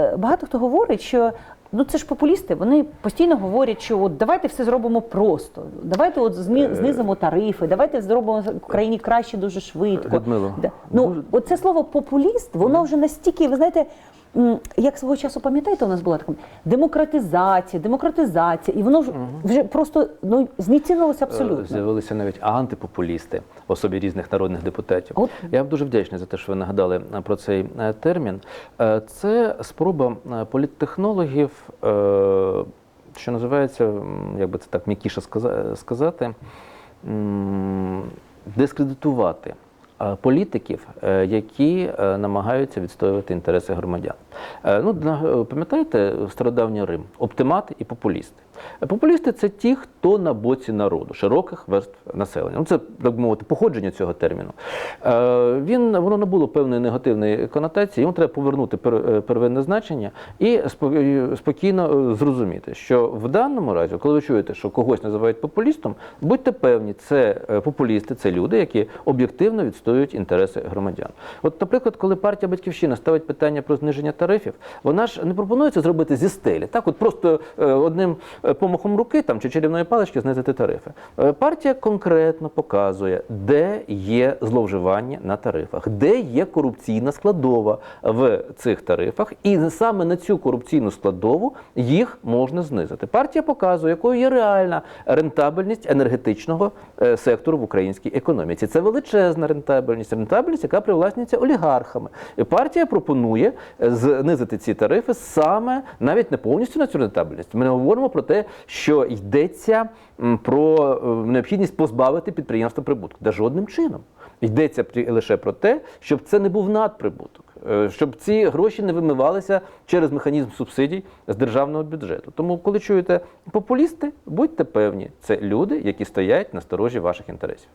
Е, Багато хто говорить, що ну це ж популісти. Вони постійно говорять, що от давайте все зробимо просто. Давайте от змі- знизимо тарифи, давайте зробимо в Україні краще дуже швидко. Людмило, Да. Ну дуже- оце слово популіст, воно вже настільки, ви знаєте. Як свого часу пам'ятаєте, у нас була така демократизація, демократизація, і воно вже, вже просто ну знецінилося Е, абсолютно. З'явилися навіть антипопулісти в особі різних народних депутатів. От. Я вам дуже вдячний за те, що ви нагадали е, про цей е, термін. Е, Це спроба е, політтехнологів, е, що називається, як би це так м'якіше сказати, дискредитувати. Е, Політиків, е, які е, намагаються відстоювати інтереси громадян. Ну, пам'ятаєте стародавній Рим, оптимати і популісти. Популісти це ті, хто на боці народу, широких верств населення. Ну, це так би мовити, походження цього терміну. Він воно набуло певної негативної конотації. Йому треба повернути первинне значення і спокійно зрозуміти, що в даному разі, коли ви чуєте, що когось називають популістом, будьте певні, це популісти, це люди, які об'єктивно відстоюють інтереси громадян. От, наприклад, коли партія Батьківщина ставить питання про зниження тарифів, вона ж не пропонує це зробити зі стелі. Так, от просто е, одним е, помахом руки там чи чарівної палички знизити тарифи. Е, Партія конкретно показує, де є зловживання на тарифах, де є корупційна складова в цих тарифах, і саме на цю корупційну складову їх можна знизити. Партія показує, якою є реальна рентабельність енергетичного сектору в українській економіці. Це величезна рентабельність, рентабельність, яка привласнюється олігархами. І партія пропонує е, знизити ці тарифи саме навіть не повністю на цю рентабельність. Ми не говоримо про те, що йдеться про е, необхідність позбавити підприємства прибутку. Да жодним чином. Йдеться лише про те, щоб це не був надприбуток, е, щоб ці гроші не вимивалися через механізм субсидій з державного бюджету. Тому, коли чуєте популісти, будьте певні, це люди, які стоять на сторожі ваших інтересів.